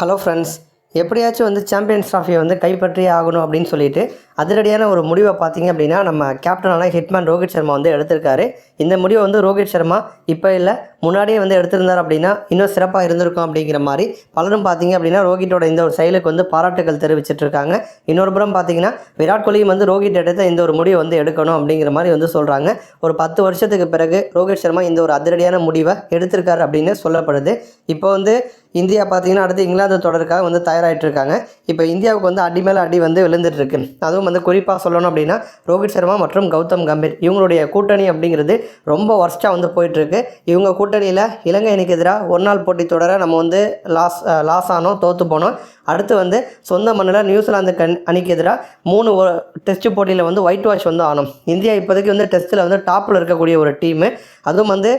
Hello friends எப்படியாச்சும் வந்து champions ட்ராஃபியை வந்து கைப்பற்றியே ஆகணும் அப்படின்னு சொல்லிட்டு அதிரடியான ஒரு முடிவை பார்த்தீங்க அப்படின்னா நம்ம கேப்டனான ஹிட்மேன் ரோஹித் சர்மா வந்து எடுத்திருக்காரு. இந்த முடிவை வந்து ரோஹித் சர்மா இப்போ இல்லை முன்னாடியே வந்து எடுத்திருந்தார் அப்படின்னா இன்னும் சிறப்பாக இருந்திருக்கும் அப்படிங்கிற மாதிரி பலரும் பார்த்தீங்க அப்படின்னா ரோஹிட்டோட இந்த ஒரு செயலுக்கு வந்து பாராட்டுகள் தெரிவிச்சிட்டு இருக்காங்க இன்னொரு புறம் பார்த்தீங்கன்னா விராட் கோலியும் வந்து ரோஹித் எடுத்த இந்த ஒரு முடிவை வந்து எடுக்கணும் அப்படிங்கிற மாதிரி வந்து சொல்கிறாங்க ஒரு பத்து வருஷத்துக்கு பிறகு ரோஹித் சர்மா இந்த ஒரு அதிரடியான முடிவை எடுத்திருக்காரு அப்படின்னு சொல்லப்படுது. இப்போ வந்து இந்தியா பார்த்தீங்கன்னா அடுத்து இங்கிலாந்து தொடருக்காக வந்து தயாராகிட்டு இருக்காங்க இப்போ இந்தியாவுக்கு வந்து அடி மேலே அடி வந்து விழுந்துட்டு இருக்கு அதுவும் வந்து குறிப்பாக சொல்லணும் அப்படின்னா ரோஹித் சர்மா மற்றும் கௌதம் கம்பீர். இவங்களுடைய கூட்டணி அப்படிங்கிறது ரொம்ப ஒர்ஸ்ட்டாக வந்து போயிட்டுருக்கு. இவங்க கூட்டணியில் இலங்கை அணிக்கு எதிராக ஒரு நாள் போட்டி தொடர நம்ம வந்து லாஸ் லாஸ் ஆனோம் தோற்று போனோம். அடுத்து வந்து சொந்த மண்ணில் நியூசிலாந்து கண் அணிக்கு எதிராக மூணு டெஸ்ட் போட்டியில் வந்து ஒயிட் வாஷ் வந்து ஆனோம். இந்தியா இப்போதைக்கு வந்து டெஸ்ட்டில் வந்து டாப்பில் இருக்கக்கூடிய ஒரு டீமு அதுவும் வந்து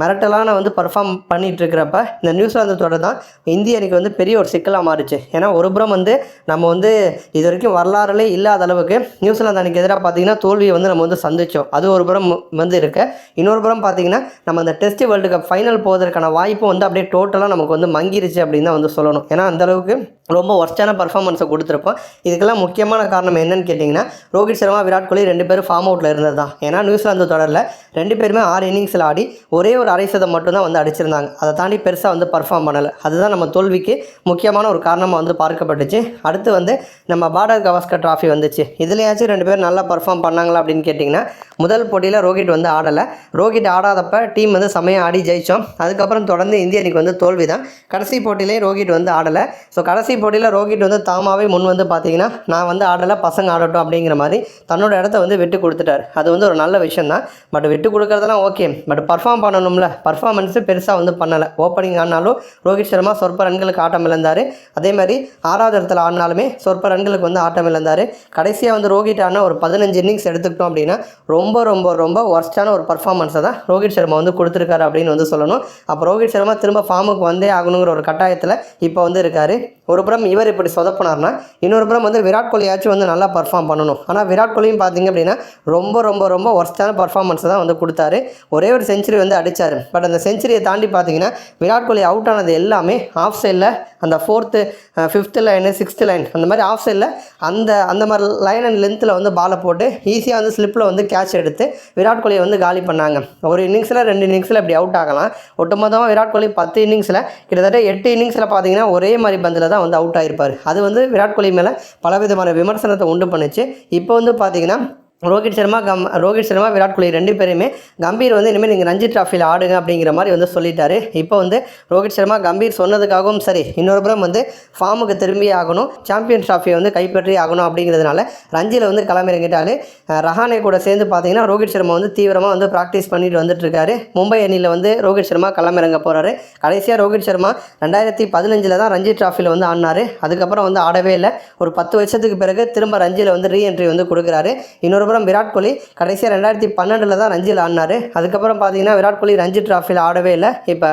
மிரட்டலான வந்து பர்ஃபார்ம் பண்ணிட்டு இருக்கிறப்ப இந்த நியூசிலாந்து தொடர் தான் இந்திய அணிக்கு வந்து பெரிய ஒரு சிக்கலாக மாறிச்சு. ஏன்னா ஒரு புறம் வந்து நம்ம வந்து இது வரைக்கும் வரலாறுலே இல்லாத அளவுக்கு நியூசிலாந்து அன்றைக்கி எதிராக பார்த்தீங்கன்னா தோல்வியை வந்து நம்ம வந்து சந்தித்தோம் அது ஒரு புறம் வந்து இருக்கு. இன்னொரு புறம் பார்த்தீங்கன்னா நம்ம அந்த டெஸ்ட் வேர்ல்டு கப் ஃபைனல் போவதற்கான வாய்ப்பு வந்து அப்படியே டோட்டலாக நமக்கு வந்து மங்கிருச்சு அப்படின்னு தான் வந்து சொல்லணும். ஏன்னா அந்தளவுக்கு ரொம்ப ஒர்ஸ்டான பர்ஃபார்மன்ஸை கொடுத்துருப்போம் இதுக்கெல்லாம் முக்கியமான காரணம் என்னன்னு கேட்டிங்கன்னா ரோஹித் சர்மா விராட் கோலி ரெண்டு பேரும் ஃபார்ம் அவுட்டில் இருந்தது தான். ஏன்னா நியூசிலாந்து தொடரில் ரெண்டு பேருமே ஆறு இன்னிங்ஸில் ஆடி ஒரே ஒரு அரை சதம் மட்டும்தான் வந்து அடிச்சிருந்தாங்க. அதை தாண்டி பெருசாக வந்து பர்ஃபார்ம் பண்ணலை. அதுதான் நம்ம தோல்விக்கு முக்கியமான ஒரு காரணமாக வந்து பார்க்கப்பட்டுச்சு. அடுத்து வந்து நம்ம பார்டர் கவாஸ்கர் ட்ராஃபி வந்துச்சு. இதுலையாச்சும் ரெண்டு பேரும் நல்லா பர்ஃபார்ம் பண்ணாங்களா அப்படின்னு கேட்டிங்கன்னா முதல் போட்டியில் ரோஹித் வந்து ஆடலை. ரோஹித் ஆடாதப்ப டீம் வந்து செமையாக ஆடி ஜெயித்தோம் அதுக்கப்புறம் தொடர்ந்து இந்திய அணிக்கு வந்து தோல்வி தான் கடைசி போட்டியிலே ரோஹித் வந்து ஆடலை. ஸோ கடைசி போட்டியில் ரோஹித் வந்து தாமாவே முன் வந்து பார்த்தீங்கன்னா நான் வந்து ஆடலை பசங்க ஆடட்டும் அப்படிங்கிற மாதிரி தன்னோட இடத்த வந்து விட்டு கொடுத்துட்டார். அது வந்து ஒரு நல்ல விஷயம் தான். பட் விட்டு கொடுக்குறதெல்லாம் ஓகே. பட் பர்ஃபார்ம் பண்ணணும்ல. பர்ஃபார்மன்ஸு பெருசாக வந்து பண்ணலை. ஓப்பனிங் ஆனாலும் ரோஹித் சர்மா சொற்ப ரன்களுக்கு ஆட்டம் இழந்தார். அதே மாதிரி ஆறாவது இடத்துல ஆடினாலுமே சொற்ப ரன்களுக்கு வந்து ஆட்டம் இழந்தார். கடைசியாக வந்து ரோஹித் ஆடின ஒரு பதினஞ்சு இன்னிங்ஸ் எடுத்துக்கிட்டோம் அப்படின்னா ரொம்ப ரொம்ப ரொம்ப ஒர்ஸ்டான ஒரு பர்ஃபார்மன்ஸை தான் ரோஹித் சர்மா வந்து கொடுத்துருக்காரு அப்படின்னு வந்து சொல்லணும். அப்போ ரோஹித் சர்மா திரும்ப ஃபார்முக்கு வந்தே ஆகணுங்கிற ஒரு கட்டாயத்தில் இப்போ வந்து இருக்காரு. ஒரு புறம் இவர் இப்படி சொதப்பினார்னா இன்னொரு புறம் வந்து விராட் கோலியாச்சும் வந்து நல்லா பர்ஃபார்ம் பண்ணணும். ஆனால் விராட் கோலியும் பார்த்தீங்க அப்படின்னா ரொம்ப ரொம்ப ரொம்ப ஒர்ஸ்டான பர்ஃபார்மன்ஸ் தான் வந்து கொடுத்தாரு. ஒரே ஒரு செஞ்சுரி வந்து அடித்தார் பட் அந்த செஞ்சுரியை தாண்டி பார்த்தீங்கன்னா விராட் கோலி அவுட் ஆனது எல்லாமே ஆஃப் சைடில் அந்த fourth fifth line sixth line அந்த மாதிரி ஆஃப் சைடில் அந்த அந்த மாதிரி லைன் அண்ட் லென்த்தில் வந்து பாலை போட்டு ஈஸியாக வந்து ஸ்லிப்பில் வந்து கேட்ச் எடுத்து விராட் கோலியை வந்து காலி பண்ணாங்க. ஒரு இன்னிங்ஸில் ரெண்டு இன்னிங்ஸில் இப்படி அவுட் ஆகலாம். ஒட்டுமொத்தமாக விராட் கோலி பத்து இன்னிங்ஸில் கிட்டத்தட்ட எட்டு இன்னிங்ஸில் பார்த்தீங்கன்னா ஒரே மாதிரி பந்தில் தான் வந்து அவுட் ஆகிருப்பார் அது வந்து விராட் கோலி மேலே பலவிதமான விமர்சனத்தை உண்டு பண்ணுச்சு. இப்போ வந்து பார்த்திங்கன்னா ரோஹித் சர்மா கம் ரோஹித் சர்மா விராட் கோலி ரெண்டு பேருமே கம்பீர் வந்து இனிமேல் நீங்கள் ரஞ்சி ட்ராஃபியில் ஆடுங்க அப்படிங்கிற மாதிரி வந்து சொல்லிட்டாரு. இப்போ வந்து ரோஹித் சர்மா கம்பீர் சொன்னதுக்காகவும் சரி இன்னொரு புறம் வந்து ஃபார்முக்கு திரும்பி ஆகணும் சாம்பியன் ட்ராஃபியை வந்து கைப்பற்றி ஆகணும் அப்படிங்கிறதுனால ரஞ்சியில் வந்து களமிறங்கிட்டாரு. ரஹானே கூட சேர்ந்து பார்த்தீங்கன்னா ரோஹித் சர்மா வந்து தீவிரமாக வந்து ப்ராக்டிஸ் பண்ணிட்டு வந்துட்டுருக்காரு. மும்பை அணியில் வந்து ரோஹித் சர்மா களமிறங்க போகிறாரு கடைசியாக ரோஹித் சர்மா ரெண்டாயிரத்தி பதினஞ்சில் தான் ரஞ்சி ட்ராஃபியில் வந்து ஆடினாரு. அதுக்கப்புறம் வந்து ஆடவே இல்லை. ஒரு பத்து வருஷத்துக்கு பிறகு திரும்ப ரஞ்சியில் வந்து ரீஎன்ட்ரி வந்து கொடுக்குறாரு. இன்னொரு அதுக்கப்புறம் விராட் கோலி கடைசியாக ரெண்டாயிரத்தி பன்னெண்டில் தான் ரஞ்சியில் ஆடினார். அதுக்கப்புறம் பார்த்தீங்கன்னா விராட் கோலி ரஞ்சி ட்ராஃபியில் ஆடவே இல்லை. இப்போ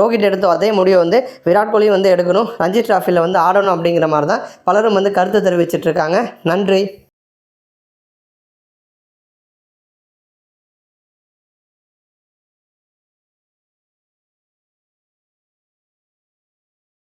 ரோஹித் எடுத்த அதே முடிவு வந்து விராட் கோலி வந்து எடுக்கணும். ரஞ்சி ட்ராஃபியில் வந்து ஆடணும் அப்படிங்கிற மாதிரி தான் பலரும் வந்து கருத்து தெரிவிச்சிட்டு இருக்காங்க. நன்றி.